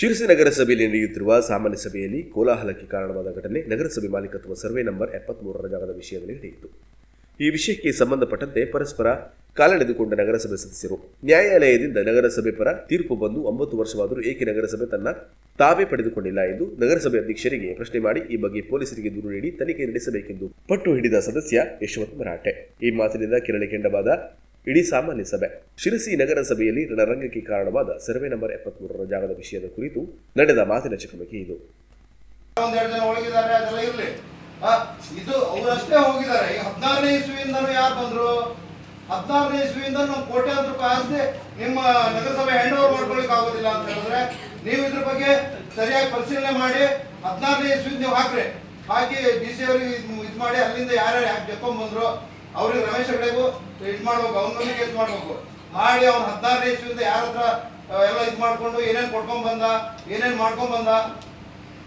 ಶಿರಸಿ ನಗರಸಭೆಯಲ್ಲಿ ನಡೆಯುತ್ತಿರುವ ಸಾಮಾನ್ಯ ಸಭೆಯಲ್ಲಿ ಕೋಲಾಹಲಕ್ಕೆ ಕಾರಣವಾದ ಘಟನೆ ನಗರಸಭೆ ಮಾಲೀಕತ್ವ ಸರ್ವೆ ನಂಬರ್ ಎಪ್ಪತ್ಮೂರರ ಜಾಗದ ವಿಷಯದಲ್ಲಿ ನಡೆಯಿತು. ಈ ವಿಷಯಕ್ಕೆ ಸಂಬಂಧಪಟ್ಟಂತೆ ಪರಸ್ಪರ ಕಾಲೆಳೆದುಕೊಂಡ ನಗರಸಭೆ ಸದಸ್ಯರು, ನ್ಯಾಯಾಲಯದಿಂದ ನಗರಸಭೆ ಪರ ತೀರ್ಪು ಬಂದು ಒಂಬತ್ತು ವರ್ಷವಾದರೂ ಏಕೆ ನಗರಸಭೆ ತನ್ನ ತಾವೇ ಪಡೆದುಕೊಂಡಿಲ್ಲ ಎಂದು ನಗರಸಭೆ ಅಧ್ಯಕ್ಷರಿಗೆ ಪ್ರಶ್ನೆ ಮಾಡಿ ಈ ಬಗ್ಗೆ ಪೊಲೀಸರಿಗೆ ದೂರು ನೀಡಿ ತನಿಖೆ ನಡೆಸಬೇಕೆಂದು ಪಟ್ಟು ಹಿಡಿದ ಸದಸ್ಯ ಯಶವಂತ್ ಮರಾಠೆ. ಈ ಮಾತಿನಿಂದ ಕೆರಳಿ ಕೆಂಡವಾದ ಇಡೀ ಸಾಮಾನ್ಯ ಸಭೆ. ಶಿರಸಿ ನಗರಸಭೆಯಲ್ಲಿ ರಣರಂಗಕ್ಕೆ ಕಾರಣವಾದ ಸರ್ವೆ ನಂಬರ್ ಎಪ್ಪತ್ಮೂರರ ಜಾಗದ ವಿಷಯದ ಕುರಿತು ನಡೆದ ಮಾತಿನ ಚಕಮಕಿ ಇದು. ಇದು ಅವರಷ್ಟೇ ಹೋಗಿದ್ದಾರೆ. ಈಗ ಹದಿನಾರನೇ ಇಸ್ವಿಯಿಂದನೂ ಯಾರು ಬಂದ್ರು? ಹದಿನಾರನೇ ಇಸ್ವಿಯಿಂದ ನಾವು ಕೋಟ್ಯಾಂತರ ರೂಪಾಯಿ ಆಸ್ತಿ ನಿಮ್ಮ ನಗರಸಭೆ ಹ್ಯಾಂಡ್ ಓವರ್ ಮಾಡ್ಕೊಳಿಕ್ ಆಗೋದಿಲ್ಲ ಅಂತ ಹೇಳಿದ್ರೆ ನೀವು ಇದ್ರ ಬಗ್ಗೆ ಸರಿಯಾಗಿ ಪರಿಶೀಲನೆ ಮಾಡಿ, ಹದಿನಾರನೇ ಇಸ್ವಿಯಿಂದ ನೀವು ಹಾಕ್ರಿ. ಹಾಕಿ ಡಿ ಸಿ ಅವ್ರಿಗೆ ಇದು ಮಾಡಿ, ಅಲ್ಲಿಂದ ಯಾರ್ಯಾರು ಯಾಕೆ ಜಕ್ಕೊಂಡ್ ಬಂದ್ರು? ಅವ್ರಿಗೆ ರಮೇಶ್ ಹೆಗಡೆಗೂ ಇದು ಮಾಡ್ಬೇಕು, ಅವ್ನ ಮೇಲೆ ಕೇಸ್ ಮಾಡ್ಬೇಕು. ಮಾಡಿ ಅವ್ನ ಹದಿನಾರು ಇಸ್ವಿಯಿಂದ ಯಾರ ಹತ್ರ ಎಲ್ಲ ಇದು ಮಾಡ್ಕೊಂಡು ಏನೇನು ಕೊಟ್ಕೊಂಡ್ ಬಂದ, ಏನೇನ್ ಮಾಡ್ಕೊಂಡ್ ಬಂದ,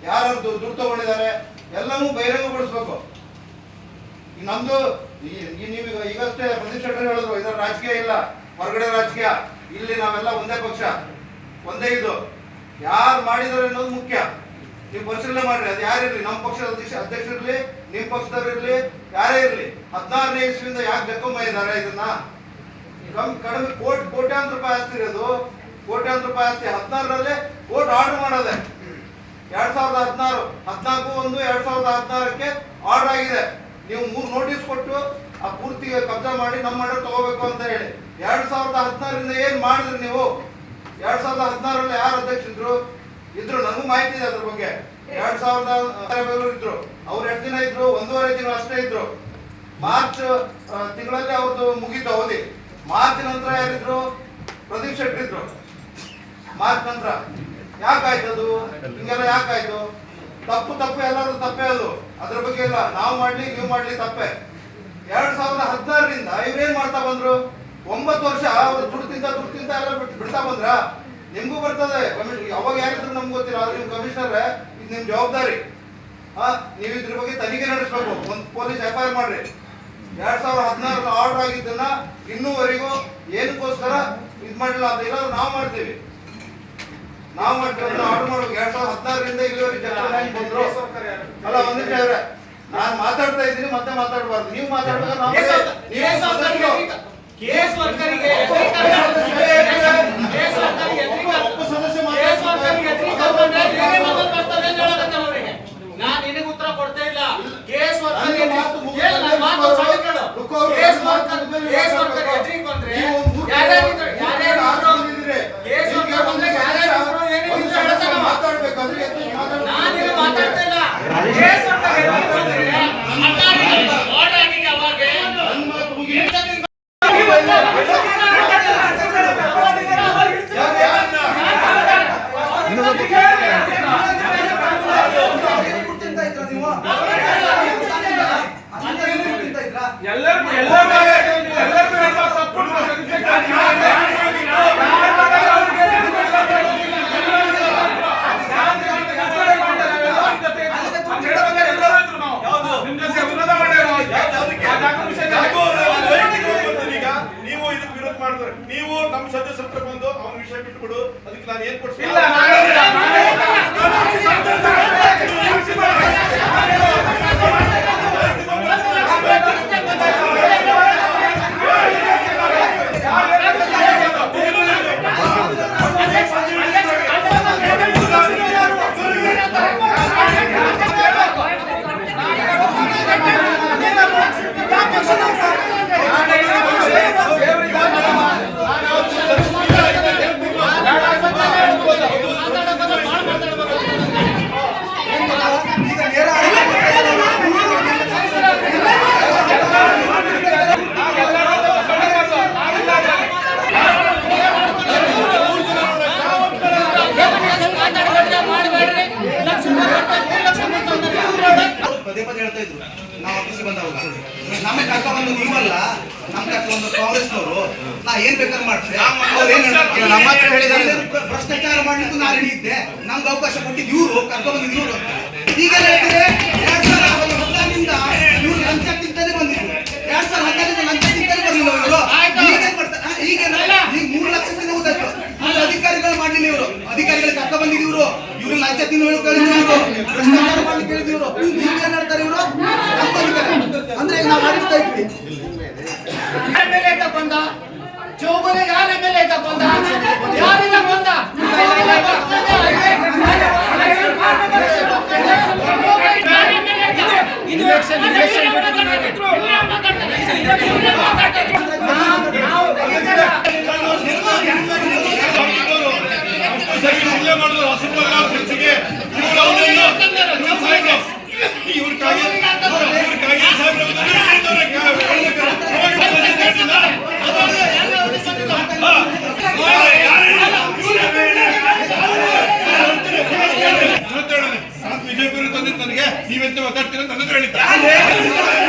ಯಾರು ದುಡ್ಡು ತಗೊಂಡಿದ್ದಾರೆ ಎಲ್ಲವೂ ಬಹಿರಂಗಪಡಿಸ್ಬೇಕು. ನಮ್ದು ನೀವೀಗ ಈಗಷ್ಟೇ ಶೆಟ್ಟರ್ ಹೇಳಿದ್ರು, ಇದರ ರಾಜಕೀಯ ಇಲ್ಲ, ಹೊರಗಡೆ ರಾಜಕೀಯ, ಇಲ್ಲಿ ನಾವೆಲ್ಲ ಒಂದೇ ಪಕ್ಷ, ಒಂದೇ ಇದು. ಯಾರು ಮಾಡಿದಾರೆ ಅನ್ನೋದು ಮುಖ್ಯ. ನೀವು ಪರಿಶೀಲನೆ ಮಾಡ್ರಿ, ಅದು ಯಾರಿರ್ಲಿ? ನಮ್ಮ ಪಕ್ಷದ ಅಧ್ಯಕ್ಷ ಅಧ್ಯಕ್ಷ ಇರ್ಲಿ ನಿಮ್ ಪಕ್ಷದವ್ರು ಇರ್ಲಿ ಯಾರೇ ಇರಲಿ, ಹದಿನಾರನೇ ಇಸ್ವಿಯಿಂದ ಯಾಕೆ ಜಕ್ಕೊಂಬ ಇದ್ದಾರೆ ಇದನ್ನ? ಕಮ್ ಕಡಿಮೆ ಕೋಟಿ, ಕೋಟ್ಯಾಂತರ ರೂಪಾಯಿ ಆಸ್ತಿ ಇರೋದು. ಕೋಟ್ಯಾಂತರ ರೂಪಾಯಿ ಆಸ್ತಿ ಹದಿನಾರರಲ್ಲಿ ಕೋರ್ಟ್ ಆರ್ಡರ್ ಮಾಡೋದೆ. ಎರಡ್ ಸಾವಿರದ ಹದಿನಾರು, ಹದಿನಾಲ್ಕು ಒಂದು ಎರಡ್ ಸಾವಿರದ ಹದಿನಾರಕ್ಕೆ ಆರ್ಡರ್ ಆಗಿದೆ. ನೀವು ಮೂರು ನೋಟಿಸ್ ಕೊಟ್ಟು ಆ ಪೂರ್ತಿ ಕಬ್ಜಾ ಮಾಡಿ ನಮ್ಮ ಆರ್ಡರ್ ತಗೋಬೇಕು ಅಂತ ಹೇಳಿ. ಎರಡ್ ಸಾವಿರದ ಹದಿನಾರರಿಂದ ಏನ್ ಮಾಡಿದ್ರಿ ನೀವು? ಎರಡ್ ಸಾವಿರದ ಹದಿನಾರರಲ್ಲಿ ಯಾರು ಅಧ್ಯಕ್ಷರು? ನನಗೂ ಮಾಹಿತಿ ಇದೆ ಅದ್ರ ಬಗ್ಗೆ. ಎರಡ್ ಸಾವಿರದ ಇದ್ರು. ಅವ್ರು ಎಷ್ಟು ದಿನ ಇದ್ರು? ಒಂದೂವರೆ ತಿಂಗಳು ಅಷ್ಟೇ ಇದ್ರು. ಮಾರ್ಚ್ ತಿಂಗಳಲ್ಲಿ ಅವ್ರದ್ದು ಮುಗೀತು ಅವಧಿ. ಮಾರ್ಚ್ ನಂತರ ಯಾರಿದ್ರು? ಪ್ರದೀಪ್ ಶೆಟ್ಟಿ ಇದ್ರು. ಮಾರ್ಚ್ ನಂತರ. ಯಾಕಾಯ್ತು ಅದು? ಹಿಂಗೆಲ್ಲ ಯಾಕಾಯ್ತು? ತಪ್ಪು ತಪ್ಪು ಎಲ್ಲರೂ ತಪ್ಪೇ ಅದು. ಅದ್ರ ಬಗ್ಗೆ ಇಲ್ಲ. ನಾವು ಮಾಡ್ಲಿ, ನೀವು ಮಾಡ್ಲಿ ತಪ್ಪೆ. ಎರಡ್ ಸಾವಿರದ ಹದಿನಾರರಿಂದ ಇವ್ರೇನ್ ಮಾಡ್ತಾ ಬಂದ್ರು? ಒಂಬತ್ತು ವರ್ಷ ಅವ್ರು ದುಡ್ಡು ತಿಂತ ದುಡ್ಡು ತಿಂತ ಎಲ್ಲ ಬಿಡ್ತಾ ಬಂದ್ರ? ನಿಮ್ಗೂ ಬರ್ತದೆ. ಕಮಿಷನ್ ಅವಾಗ ಯಾರಿದ್ರು ನಮ್ಗೆ ಗೊತ್ತಿಲ್ಲ ಆದ್ರೆ ನಿಮ್ ಕಮಿಷನರ್ ಇದು ನಿಮ್ ಜವಾಬ್ದಾರಿ. ಹಾ ನೀವು ಇದ್ರ ಬಗ್ಗೆ ತನಿಖೆ ನಡೆಸಬೇಕು. ಒಂದು ಪೊಲೀಸ್ ಎಫ್ ಐ ಆರ್ ಮಾಡ್ರಿ. ಎರಡ್ ಸಾವಿರದ ಹದಿನಾರರ ಆರ್ಡರ್ ಆಗಿದ್ದನ್ನ ಇನ್ನೂವರೆಗೂ ಏನಕ್ಕೋಸ್ಕರ ಇದ್ ಮಾಡಿಲ್ಲ ಅಂತ ಇಲ್ಲ ನಾವು ಮಾಡ್ತೀವಿ. ನಾವು ಮಾಡ್ತೀವಿ ಆರ್ಡರ್ ಮಾಡ್ಬೇಕು. ಎರಡ್ ಸಾವಿರದ ಹದಿನಾರರಿಂದ ಇಲ್ಲಿವರೆಗೆ ಬಂದ್ರು. ಅಲ್ಲ ಒಂದ್ ಅವ್ರೆ ನಾನು ಮಾತಾಡ್ತಾ ಇದ್ದೀನಿ ಮತ್ತೆ ಮಾತಾಡಬಾರ್ದು. ನೀವು ಮಾತಾಡ್ಬೇಕು. ಕೇಸ್ ವರ್ಕರಿಗೆ ನಾನು ನಿನಗೆ ಉತ್ತರ ಕೊಡ್ತಾ ಇಲ್ಲ. ಕೇಸ್ ವರ್ಕರಿಗೆ ಕೇಸ್ ವರ್ಕರ್ ಕೇಸ್ ವರ್ಕರ್ ಮಾತಾಡ್ಬೇಕು. ಬಂದ್ರೆ ಮೂರು ಯಾರ್ಯಾರು ಕೇಸ್ ವರ್ಕರ್ ಬಂದ್ರೆ ಯಾರ್ಯಾರು ಅವ. ಮಾತಾಡ್ಬೇಕಾದ್ರೆ. ನಾನು ಮಾತಾಡ್ತಾ ಇಲ್ಲ. ಕೇಸ್ ವರ್ಕರ್ ಎದುರಿಗೆ ಬಂದ್ರೆ ಅಡ್ಡಾಡಿಲ್ಲ. ಆರ್ಡರ್ ಆಗಿದೆ ಅವಾಗ ನನ್ನ ಮಾತು ಮುಗಿದ ಎಲ್ಲರಿಗೂ ಎಲ್ಲರಿಗೂ ಎಲ್ಲರಿಗೂ ಹೇಳುವ ತಪ್ಪು ಈಗ ನೀವು ಇದಕ್ಕೆ ವಿರೋಧ ಮಾಡಿದ್ರೆ ನೀವು ನಮ್ಮ ಸದಸ್ಯರ ಹತ್ರ ಬಂದು ಅವನ ವಿಷಯ ಬಿಟ್ಬಿಡು ಅದಕ್ಕೆ ನಾನು ಏನ್ ಕೊಡ್ತೀನಿ ಇಲ್ಲ ನಾನು ಹೇಳ್ತಾ ಇದ್ರು. ನಾವು ಆಫೀಸಿಗೆ ಬಂದಾಗ ನಮ್ಮ ಕರ್ಕೊಂಡ್ ನೀವಲ್ಲ ನಮ್ಮ ಕರ್ಕೊಂಡ್ ಕಾಂಗ್ರೆಸ್ನವರು. ನಾ ಏನ್ ಬೇಕಾದ್ರೆ. ಎಲ್ಲರೂ ಭ್ರಷ್ಟಾಚಾರ ಮಾಡ್ಲಿಕ್ಕೂ ನಾನು ಹಿಡಿದಿದ್ದೆ ನಮ್ಗೆ ಅವಕಾಶ ಕೊಟ್ಟಿದ್ದು ಇವರು. ಕರ್ಕೊಂಡ್ ಇವರು ಈಗೆಲ್ಲ ಹೇಳ್ತಾರೆ ಎರಡ್ ಸಾವಿರ ಹದಿನಾರಿಂದ ಇವ್ರು ಲಂಚ ತಿಂತಾನೆ ಬಂದಿದ್ರು. ಎರಡ್ ಸಾವಿರ ಹದಿನಾರಿಂದ ಲಂಚ ತಿಂತಾನೆ ಬಂದಿಲ್ಲ ಇವರು. ಈಗೇನ್ ಮಾಡ್ತಾರೆ? ಈಗ ಈಗ ಮೂರು ಲಕ್ಷ ಊದಾಯ್ತು ಆದ್ರೆ ಅಧಿಕಾರಿಗಳು ಮಾಡ್ಲಿಲ್ಲ ಇವರು. ಅಧಿಕಾರಿಗಳ ಕರ್ಕ ಬಂದಿದ್ರು ಇವ್ರು ಲಂಚ ತಿನ್ನು ಕೇಳಿದ್ರು ಇವರು ಭ್ರಷ್ಟಾಚಾರ ಮಾಡಿ ಕೇಳಿದ್ರು ಇವರು. ಈಗ ಏನ್ ಹೇಳ್ತಾರೆ ಇವರು? ಅಂದ್ರೆ ಈಗ ನಾವು ಆಡಿಸ್ತಾ ಇದ್ವಿ. ಯಾರ ಮೇಲೆ ತಕೊಂಡ ಚೌಬರಿ ಯಾರ ಯಾರಿಂದ ಕೊಂದ ಇಲೆಕ್ಷನ್ ಸರ್ವಿಸ್ ಇಲ್ಲೇ ಮಾಡಿದ್ರು ಹಸಿರು ಹೆಚ್ಚಿಗೆ ಇವ್ರು ಬಿಜೆಪಿ ತಂದಿದ್ದು ನನಗೆ ನೀವೆಂತ ಮಾತಾಡ್ತೀರ ನನ್ನ ಹತ್ರ